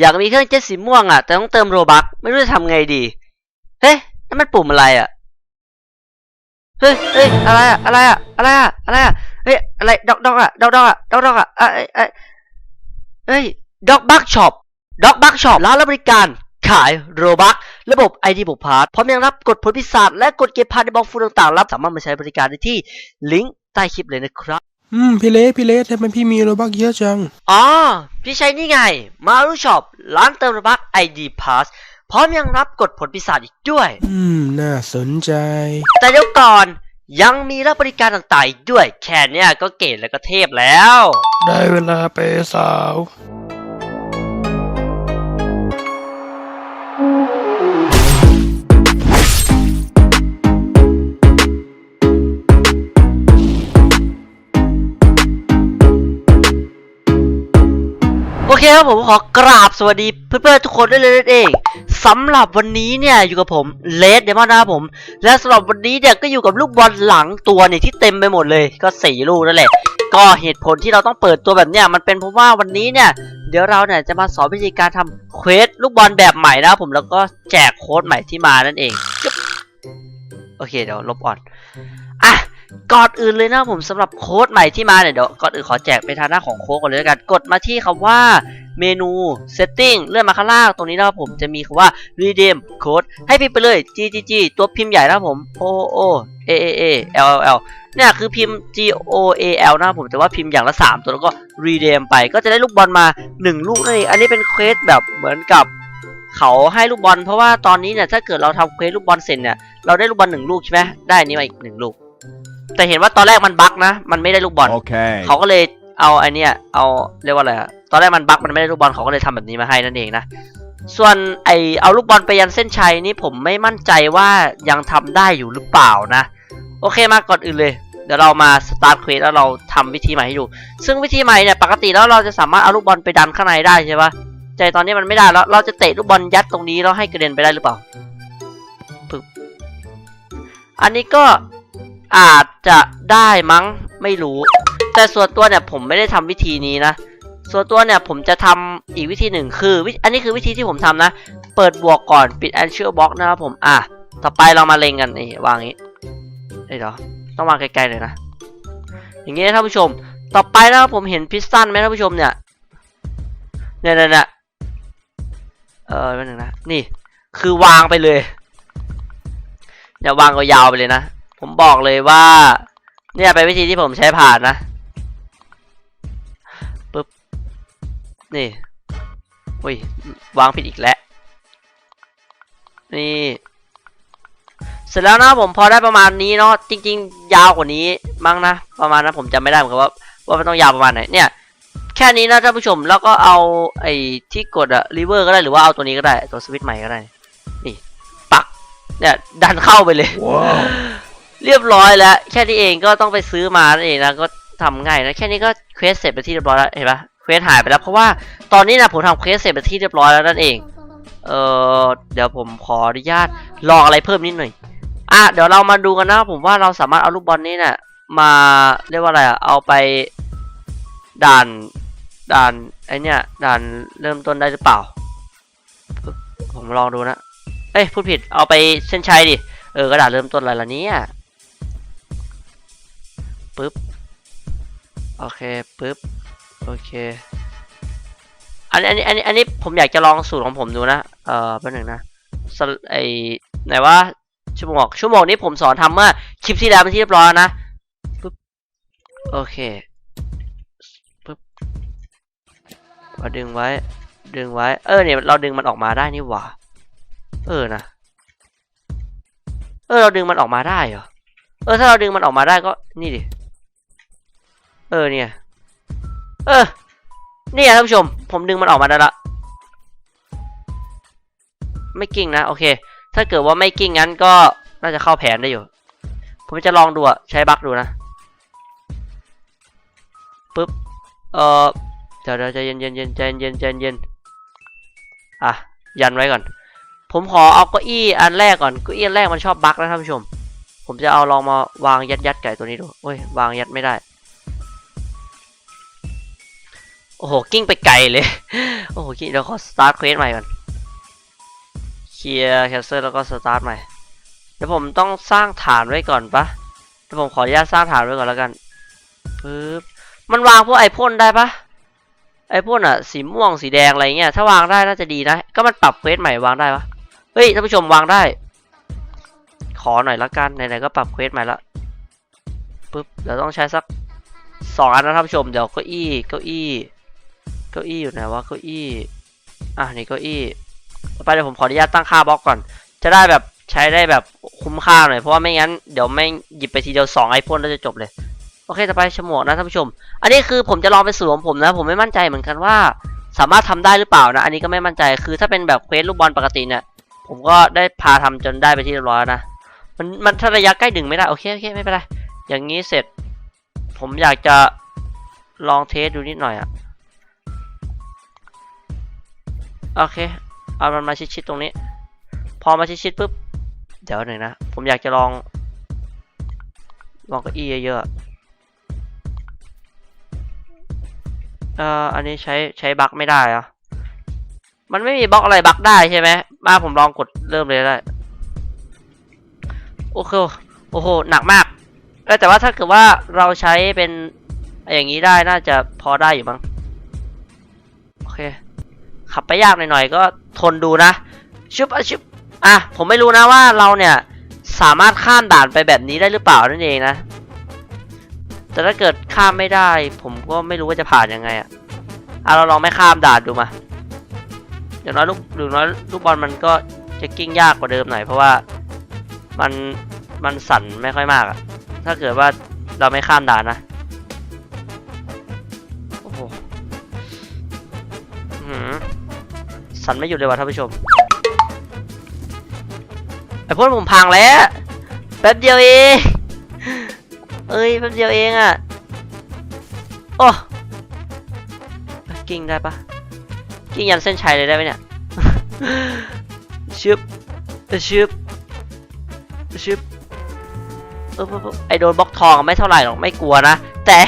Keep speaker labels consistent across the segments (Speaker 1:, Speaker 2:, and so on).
Speaker 1: อยากมีเครื่องเจ็ตสีม่วงอะ แต่ต้องเติมโรบักไม่รู้จะทำไงดี เฮ้ยนั่นมันปุ่มอะไรอะเฮ้ยเฮ้ยอะไรอะอะไรอะอะไรอะอะไรอะเฮ้ยอะไรดอกดอกอะดอกดอกอะดอกดอกอะเอ้ยเอ้เฮ้ยด็อกบักช็อปด็อกบักช็อปร้านรับบริการ ขายโรบักระบบ ID บุกพาร์ทพร้อมยังรับกดผลพิศาจและกดเก็บพาร์ทในบล็อกฟูต่างๆ รับสามารถมาใช้บริการได้ที่ลิงก์ใต้คลิปเลยนะครับ
Speaker 2: อืมพี่เล็กพี่เล็กทำไมพี่มีโรบักเยอะจัง
Speaker 1: อ๋อ พี่ใช้นี่ไง มารูช็อปร้านเติมโรบัก ID Pass พร้อมยังรับกดผลพิศาจอีกด้วย
Speaker 2: อืม น่าสนใจ
Speaker 1: แต่เดี๋ยวก่อนยังมีรับบริการต่างๆอีกด้วย แค่เนี้ยก็เก๋แล้วก็เทพแล้ว
Speaker 2: ได้เวลาไปสาว
Speaker 1: เคครับผมขอกราบสวัสดีเพื่อนๆทุกคนด้วยเลยนั่นเองสำหรับวันนี้เนี่ยอยู่กับผมเลดเดมอนนะครับผม และสำหรับวันนี้เนี่ยก็อยู่กับลูกบอลหลังตัวเนี่ยที่เต็มไปหมดเลยก็สี่ลูกนั่นแหละ ก็เหตุผลที่เราต้องเปิดตัวแบบเนี้ยมันเป็นเพราะว่าวันนี้เนี่ยเดี๋ยวเราเนี่ยจะมาสอนวิธีการทำเควสลูกบอลแบบใหม่นะครับผมแล้วก็แจกโค้ดใหม่ที่มานั่นเองโอเคเดี๋ยวลบอ่อนอะ ก่อนอื่นเลยนะครับผมสำหรับโค้ดใหม่ที่มาเนี่ยเดี๋ยวก่อนอื่นขอแจกไปทางหน้าของโค้ดก่อนเลยกันกดมาที่คำว่าเมนู setting เลื่อนมาข้างล่างตรงนี้นะครับผมจะมีคำว่า redeem code ให้พิมพ์ไปเลย ggg ตัวพิมพ์ใหญ่นะครับผม o o a a a l l l เนี่ยคือพิมพ์ G O A L นะครับผมแต่ว่าพิมพ์อย่างละ 3 ตัวแล้วก็ redeem ไปก็จะได้ลูกบอลมา 1 ลูกนั่นเองอันนี้เป็นเควสแบบเหมือนกับเขาให้ลูกบอลเพราะว่าตอนนี้เนี่ยถ้าเกิดเราทำเควสลูกบอลเสร็จเนี่ยเราได้ลูกบอลหนึ่งลูกใช่ไหมได้อันนี้มาอีกหนึ่งลูก แต่เห็นว่าตอนแรกมันบั๊กนะ มันไม่ได้ลูกบอล
Speaker 3: Okay.
Speaker 1: เขาก็เลยเอาไอเนี้ยเอาเรียกว่าอะไรอะตอนแรกมันบั๊กมันไม่ได้ลูกบอลเขาก็เลยทำแบบนี้มาให้นั่นเองนะ ส่วนไอเอาลูกบอลไปยันเส้นชัยนี่ผมไม่มั่นใจว่ายังทำได้อยู่หรือเปล่านะ โอเคมาก่อนอื่นเลย เดี๋ยวเรามาสตาร์ทเควสแล้วเราทำวิธีใหม่ให้ดู ซึ่งวิธีใหม่เนี่ยปกติแล้วเราจะสามารถเอาลูกบอลไปดันข้างในได้ใช่ปะแต่ตอนนี้มันไม่ได้แล้ว เราจะเตะลูกบอลยัดตรงนี้แล้วให้กระเด็นไปได้หรือเปล่าปึ๊บอันนี้ก็อาจ จะได้มั้งไม่รู้ แต่ส่วนตัวเนี่ยผมไม่ได้ทำวิธีนี้นะ ส่วนตัวเนี่ยผมจะทำอีกวิธีหนึ่งคือวิอันนี้คือวิธีที่ผมทำนะ เปิดบวกก่อนปิด a n นเช r ร์บล็อกนะครับผมอะต่อไปเรามาเล็งกันนี่วางนี้เอ้เดี๋ยวต้องวางไกลๆเลยนะ อย่างนี้นะท่านผู้ชม ต่อไปนะครับผมเห็นพิสตันไหมท่านผู้ชมเนี่ยเนี่ยเนี่ยเออแป๊บนึงนะนี่ คือวางไปเลยเดี๋ยวางยาวไปเลยนะ ผมบอกเลยว่า เนี่ยเป็นวิธีที่ผมใช้ผ่านนะปึ๊บนี่อุ้ยวางผิดอีกแล้วนี่เสร็จแล้วนะผมพอได้ประมาณนี้เนาะจริง ๆ ยาวกว่านี้มั้งนะประมาณนั้นผมจำไม่ได้เหมือนกันว่าว่ามันต้องยาวประมาณไหนเนี่ย แค่นี้นะท่านผู้ชมแล้วก็เอาไอ้ที่กดอะรีเวอร์ก็ได้หรือว่าเอาตัวนี้ก็ได้ตัวสวิตช์ใหม่ก็ได้ นี่ปักเนี่ยดันเข้าไปเลย
Speaker 3: Wow.
Speaker 1: เรียบร้อยแล้ว แค่นี้เองก็ต้องไปซื้อมานั่นเองนะก็ทำง่ายนะแค่นี้ก็เควสเสร็จไปที่เรียบร้อยแล้วเห็นปะเควสหายไปแล้วเพราะว่าตอนนี้นะผมทำเควสเสร็จไปที่เรียบร้อยแล้วนั่นเอง เออเดี๋ยวผมขออนุญาตลองอะไรเพิ่มนิดหน่อยอะเดี๋ยวเรามาดูกันนะผมว่าเราสามารถเอาลูกบอลนี้เนี่ยมาเรียกว่าอะไรอะเอาไปด่านด่านไอเนี่ยด่านเริ่มต้นได้หรือเปล่า ผมลองดูนะ เอ้ยพูดผิดเอาไปเส้นชัยดิเออกระดาษเริ่มต้นอะไรล่ะเนี่ย ปึ๊บ โอเค ปึ๊บ โอเค อันนี้อันนี้ อันนี้ อันนี้ ผมอยากจะลองสูตรของผมดูนะ เอ่อแป๊บหนึงนะ ไอไหนว่าชั่วโมงชั่วโมงนี้ผมสอนทำเมื่อคลิปที่แล้วเป็นที่เรียบร้อยนะ ปึ๊บ โอเค ปึ๊บมาดึงไว้ ดึงไว้ เออ เนี่ย เราดึงมันออกมาได้นี่หว่า เออ นะ เออ เราดึงมันออกมาได้เหรอ เออ ถ้าเราดึงมันออกมาได้ก็ นี่ดิ เออเนี่ย เออ เนี่ยท่านผู้ชม ผมดึงมันออกมาได้ละ ไม่กิ้งนะ โอเค ถ้าเกิดว่าไม่กิ้งงั้นก็น่าจะเข้าแผนได้อยู่ ผมจะลองดูอะใช้บั๊กดูนะปึ๊บ เออเดี๋ยวเดี๋ยวใจเย็นเย็นเย็นใจเย็นใจเย็นอะ ยันไว้ก่อน ผมขอเอาเก้าอี้อันแรกก่อน เก้าอี้อันแรกมันชอบบั๊กนะท่านผู้ชม ผมจะเอาลองมาวางยัดยัดไก่ตัวนี้ดู โอ้ย วางยัดไม่ได้ โอ้โห กิ้งไปไกลเลย โอ้โหเดี๋ยวขอสตาร์ทเควสใหม่ก่อน เคลียร์แคสเซิลแล้วก็สตาร์ทใหม่ เดี๋ยวผมต้องสร้างฐานไว้ก่อนปะเดี๋ยวผมขออนุญาตสร้างฐานไว้ก่อนแล้วกันปึ๊บ มันวางพวกไอพ่นได้ปะไอพ่นอะสีม่วงสีแดงอะไรเงี้ย ถ้าวางได้น่าจะดีนะ ก็มันปรับเควสใหม่วางได้ปะเฮ้ยท่านผู้ชมวางได้ ขอหน่อยละกัน ไหนๆก็ปรับเควสใหม่ละปึ๊บ เดี๋ยวต้องใช้สักสองอันนะท่านผู้ชม เดี๋ยวเก้าอี้ เก้าอี้ เก้าอี้อยู่ไหนวะเก้าอี้อะนี่เก้าอี้ไปเดี๋ยวผมขออนุญาตตั้งค่าบล็อกก่อน จะได้แบบใช้ได้แบบคุ้มค่าหน่อยเพราะว่าไม่งั้นเดี๋ยวไม่หยิบไปทีเดียวสองไอพ่นแล้วจะจบเลยโอเคต่อไปฉมวกนะท่านผู้ชม อันนี้คือผมจะลองไปสวมผมนะ ผมไม่มั่นใจเหมือนกันว่า สามารถทำได้หรือเปล่านะ อันนี้ก็ไม่มั่นใจคือถ้าเป็นแบบเควสลูกบอลปกติเนี่ยผมก็ได้พาทำจนได้ไปที่เรียบร้อยนะมันมันถ้าระยะใกล้ดึงไม่ได้โอเคโอเคไม่เป็นไรอย่างนี้เสร็จ ผมอยากจะลองเทสดูนิดหน่อยอะ โอเค เอามันมาชิดๆตรงนี้ พอมาชิดๆปุ๊บ เดี๋ยวหนึ่งนะ ผมอยากจะลอง ลองเก้าอี้เยอะๆอะเอ่ออันนี้ใช้ใช้บักไม่ได้เหรอะมันไม่มีบล็อกอะไรบักได้ใช่ไหมมาผมลองกดเริ่มเลยได้ โอเค โอ้โห หนักมาก แต่ว่าถ้าเกิดว่าเราใช้เป็นอย่างนี้ได้น่าจะพอได้อยู่มั้ง โอเค ขับไปยากหน่อยๆก็ทนดูนะชุบอะชุบอะผมไม่รู้นะว่าเราเนี่ยสามารถข้ามด่านไปแบบนี้ได้หรือเปล่านั่นเองนะ แต่ถ้าเกิดข้ามไม่ได้ ผมก็ไม่รู้ว่าจะผ่านยังไงอะอะเราลองไม่ข้ามด่านดูมาอย่างน้อยลูกหรือน้อยลูกบอลมันก็จะกิ้งยากกว่าเดิมหน่อยเพราะว่ามันมันสั่นไม่ค่อยมากอะถ้าเกิดว่าเราไม่ข้ามด่านนะ โอ้โหมือ สั่นไม่หยุดเลยว่ะท่านผู้ชมไอพวกผมพังแล้วแป๊บเดียวเองเอ้ยแป๊บเดียวเองอะ่ะโอ้กิ้งได้ปะกิ้งยันเส้นชัยเลยได้ไหมเนี่ยชึบชึบชึบไอโดนบล็อกทองไม่เท่าไหร่หรอกไม่กลัวนะแต่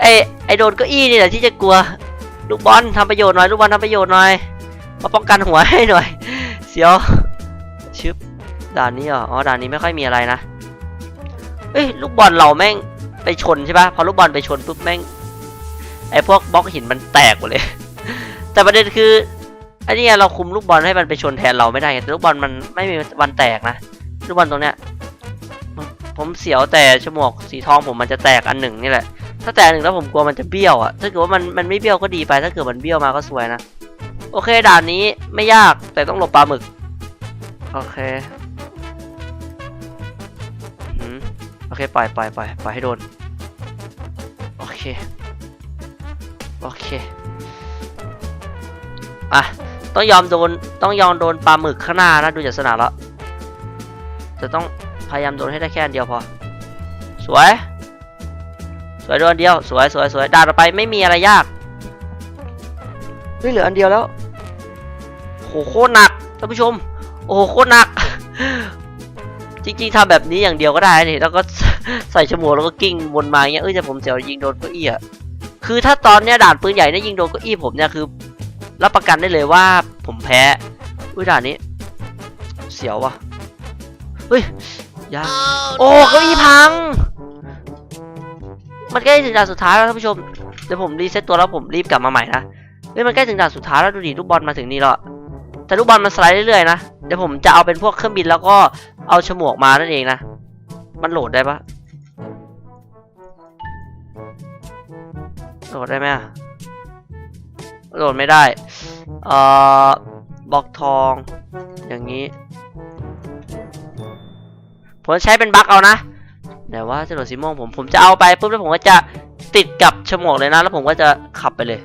Speaker 1: ไอไอโดนเก้าอี้นี่แหละที่จะกลัวลูกบอลทำประโยชน์หน่อยลูกบอลทำประโยชน์หน่อย มาป้องกันหัวให้หน่อย เสียวชึบด่านนี้เหรออ๋อด่านนี้ไม่ค่อยมีอะไรนะเอ้ยลูกบอลเราแม่งไปชนใช่ปะพอลูกบอลไปชนปุ๊บแม่งไอพวกบล็อกหินมันแตกหมดเลย แต่ประเด็นคือไอ้นี่เราคุมลูกบอลให้มันไปชนแทนเราไม่ได้แต่ลูกบอลมันไม่มีวันแตกนะลูกบอลตรงเนี้ยผมเสียวแต่ฉมวกสีทองผมมันจะแตกอันหนึ่งนี่แหละถ้าแตกหนึ่งแล้วผมกลัวมันจะเบี้ยวอะถ้าเกิดว่ามันมันไม่เบี้ยวก็ดีไป ถ้าเกิดมันเบี้ยวมาก็สวยนะ โอเคด่านนี้ไม่ยากแต่ต้องหลบปลาหมึก โอเคโอเคปล่อยปล่อยปล่อยปล่อยให้โดน โอเค โอเค อะ ต้องยอมโดน ต้องยอมโดนปลาหมึกข้างหน้านะ ดูจากสนามแล้ว จะต้องพยายามโดนให้ได้แค่เดียวพอ สวย สวยโดนอันเดียว สวยสวยสวยด่านต่อไปไม่มีอะไรยาก เฮ้ยเหลืออันเดียวแล้วโหโคตรหนักท่านผู้ชม โอ้โหโคตรหนัก จริงๆทำแบบนี้อย่างเดียวก็ได้นี่แล้วก็ใส่ฉมวกแล้วก็กิ้งวนมาอย่างเงี้ยเอ้ยแต่ผมเสียวยิงโดนเก้าอี้อะคือถ้าตอนเนี้ยด่านปืนใหญ่เนี่ยยิงโดนเก้าอี้ผมเนี่ยคือรับประกันได้เลยว่าผมแพ้อุ้ยด่านนี้ เสียวว่ะเฮ้ยยาโอ้เก้าอี้พัง มันใกล้ถึงด่านสุดท้ายแล้วท่านผู้ชมเดี๋ยวผมรีเซ็ตตัวแล้วผมรีบกลับมาใหม่นะ เฮ้ยมันใกล้ถึงด่านสุดท้ายแล้วดูดิลูกบอลมาถึงนี่แล้วแต่ลูกบอลมันสไลด์เรื่อยๆนะเดี๋ยวผมจะเอาเป็นพวกเครื่องบินแล้วก็เอาฉมวกมานั่นเองนะมันโหลดได้ปะโหลดได้ไหมโหลดไม่ได้เอ่อบล็อกทอง อย่างนี้ผมใช้เป็นบั๊กเอานะแต่ว่าจะโหลดสีม่วงผมผมจะเอาไปปุ๊บแล้วผมก็จะติดกับฉมวกเลยนะ แล้วผมก็จะขับไปเลย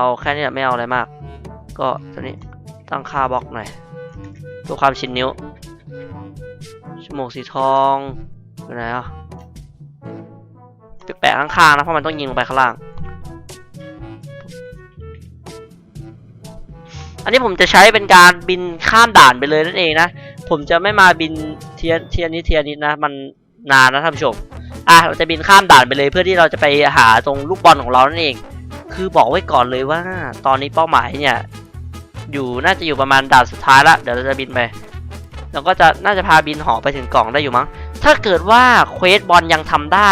Speaker 1: เอาแค่นี้แหละไม่เอาอะไรมาก ก็ตัวนี้ตั้งค่าบล็อกหน่อยเพื่อความชินนิ้วชั่วโมงสีทองอยู่ไหนอะไปแปะข้างๆนะเพราะมันต้องยิงลงไปข้างล่าง อันนี้ผมจะใช้เป็นการบินข้ามด่านไปเลยนั่นเองนะ ผมจะไม่มาบินเทียเทียนี้เทียนี้นะ มันนานนะท่านผู้ชม อะเราจะบินข้ามด่านไปเลยเพื่อที่เราจะไปหาตรงลูกบอลของเรานั่นเอง คือบอกไว้ก่อนเลยว่า ตอนนี้เป้าหมายเนี่ย อยู่น่าจะอยู่ประมาณด่านสุดท้ายละเดี๋ยวเราจะบินไปแล้วก็จะน่าจะพาบินหอไปถึงกล่องได้อยู่มั้ง ถ้าเกิดว่าเควสบอลยังทำได้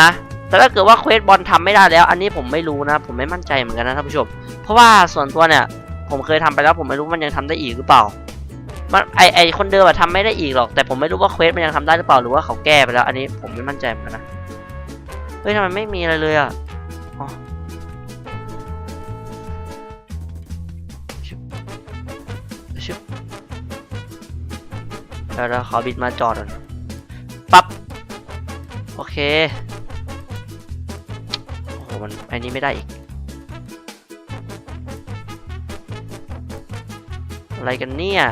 Speaker 1: นะ แต่ถ้าเกิดว่าเควสบอลทำไม่ได้แล้ว อันนี้ผมไม่รู้นะ ผมไม่มั่นใจเหมือนกันนะท่านผู้ชม เพราะว่าส่วนตัวเนี่ย ผมเคยทำไปแล้วผมไม่รู้มันยังทำได้อีกหรือเปล่า มันไอไอคนเดิมอะทำไม่ได้อีกหรอก แต่ผมไม่รู้ว่าเควสมันยังทำได้หรือเปล่าหรือว่าเขาแก้ไปแล้ว อันนี้ผมไม่มั่นใจเหมือนกันนะ เฮ้ยทำไมไม่มีอะไรเลยอะอ๋อ เดี๋ยวเราขอบิดมาจอดก่อนปั๊บโอเคโอ้โหมันอันนี้ไม่ได้อีก อะไรกันเนี่ย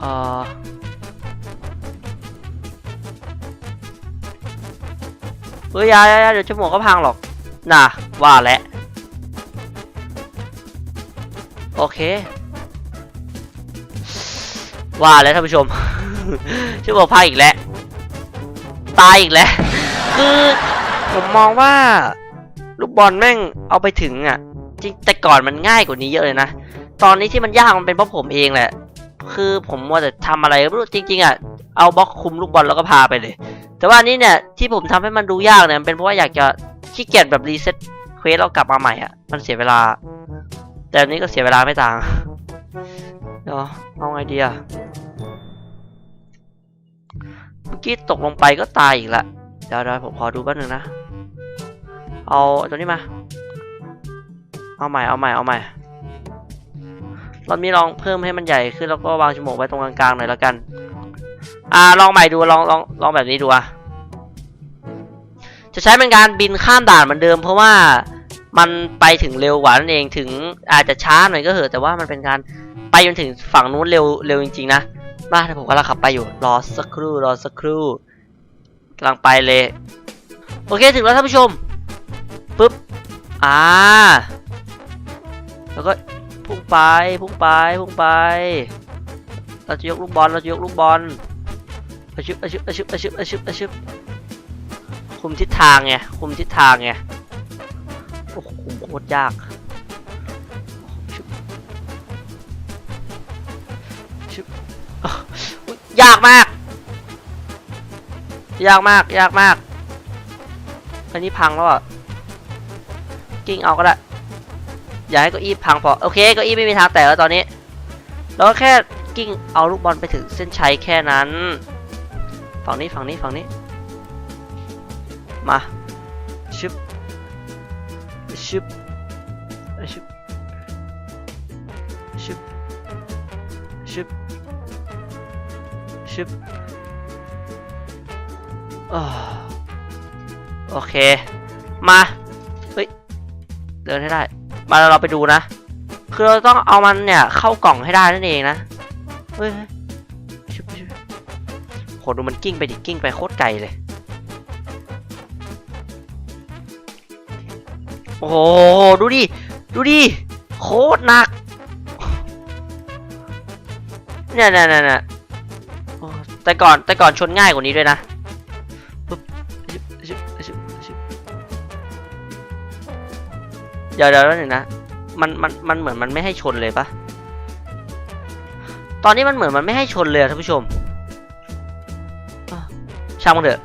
Speaker 1: เออเฮ้ยยายายาเดี๋ยวจมูกก็พังหรอก น่ะ ว่าแล้วโอเค ว่าแล้วท่านผู้ชมจมูกพังอีกแล้วตายอีกแล้ว คือผมมองว่าลูกบอลแม่งเอาไปถึงอะ จริงแต่ก่อนมันง่ายกว่านี้เยอะเลยนะ ตอนนี้ที่มันยากมันเป็นเพราะผมเองแหละ คือผมมัวแต่ทำอะไรไม่รู้จริง ๆอะเอาบล็อกคุมลูกบอลแล้วก็พาไปเลย แต่ว่าอันนี้เนี่ยที่ผมทำให้มันดูยากเนี่ยมันเป็นเพราะว่าอยากจะขี้เกียจแบบรีเซ็ตเควสแล้วกลับมาใหม่อะมันเสียเวลา แต่อันนี้ก็เสียเวลาไม่ต่าง ดี๋ยวเอาไงดีอะเมื่อกี้ตกลงไปก็ตายอีกละเดี๋ยวเดี๋ยวผมขอดูแป๊บนึงนะ เอาตัวนี้มา เอาใหม่เอาใหม่เอาใหม่เรอบนี้ลองเพิ่มให้มันใหญ่ขึ้นแล้วก็วางจมูกไว้ตรงกลางๆหน่อยแล้วกัน อ่าลองใหม่ดูลองลองลองแบบนี้ดูอะจะใช้เป็นการบินข้ามด่านเหมือนเดิม เพราะว่ามันไปถึงเร็วกว่านั่นเองถึงอาจจะช้าหน่อยก็เหอะแต่ว่ามันเป็นการ ไปจนถึงฝั่งนู้นเร็วเร็วจริงๆนะมาแต่ผมกำลังขับไปอยู่ รอสักครู่รอสักครู่กำลังไปเลย โอเคถึงแล้วท่านผู้ชมปึ๊บอ่าแล้วก็พุ่งไปพุ่งไปพุ่งไป เราจะยกลูกบอลเราจะยกลูกบอลอาชึบอาชึบอาชึบอาชึบอาชึบอาชึบคุมทิศทางไงคุมทิศทางไงโอ้โหโคตรยาก ชึบยากมาก ยากมาก ยากมาก อันนี้พังแล้วอะ กิ้งเอาก็ได้ อย่าให้เก้าอี้พังพอ โอเคเก้าอี้ไม่มีทางแตกแล้วตอนนี้ แล้วก็แค่กิ้งเอาลูกบอลไปถึงเส้นชัยแค่นั้น ฝั่งนี้ฝั่งนี้ฝั่งนี้ มา ชึบ ชึบ ชึบชึบ ชึบชึบโอเค มา เฮ้ย เดินให้ได้ มาเราไปดูนะ คือเราต้องเอามันเนี่ย เข้ากล่องให้ได้นั่นเองนะ เฮ้ยเฮ้ยชุบชุบโหดูมันกิ้งไปดิกิ้งไปโคตรไกลเลย โอ้โห ดูดิ ดูดิ โคตรหนัก เนี่ยเนี่ยเนี่ยแต่ก่อนแต่ก่อนชนง่ายกว่านี้ด้วยนะเดี๋ยวเดี๋ยวหนึ่งนะมันมันมันเหมือนมันไม่ให้ชนเลยปะตอนนี้มันเหมือนมันไม่ให้ชนเลยอะท่านผู้ชมช่างมันเถอะ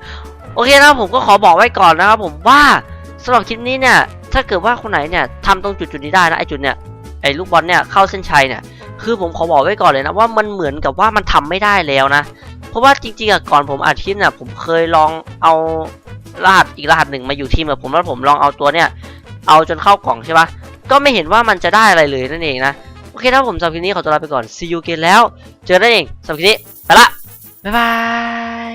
Speaker 1: โอเคนะผมก็ขอบอกไว้ก่อนนะครับผมว่าสำหรับคลิปนี้เนี่ย ถ้าเกิดว่าคนไหนเนี่ยทำตรงจุดจุดๆนี้ได้นะไอจุดเนี่ยไอลูกบอลเนี่ยเข้าเส้นชัยเนี่ย คือผมขอบอกไว้ก่อนเลยนะว่ามันเหมือนกับว่ามันทำไม่ได้แล้วนะ เพราะว่าจริงๆอะก่อนผมอาทิตย์เนี่ยผมเคยลองเอารหัสอีกรหัสหนึ่งมาอยู่ทีมกับผมแล้วผมลองเอาตัวเนี่ย เอาจนเข้ากล่องใช่ปะก็ไม่เห็นว่ามันจะได้อะไรเลยนั่นเองนะ โอเคถ้าผมสำหรับคลิปนี้ขอตัวลาไปก่อน see you again แล้ว เจอกันนั่นเองสำหรับคลิปนี้ไปละบ๊ายบาย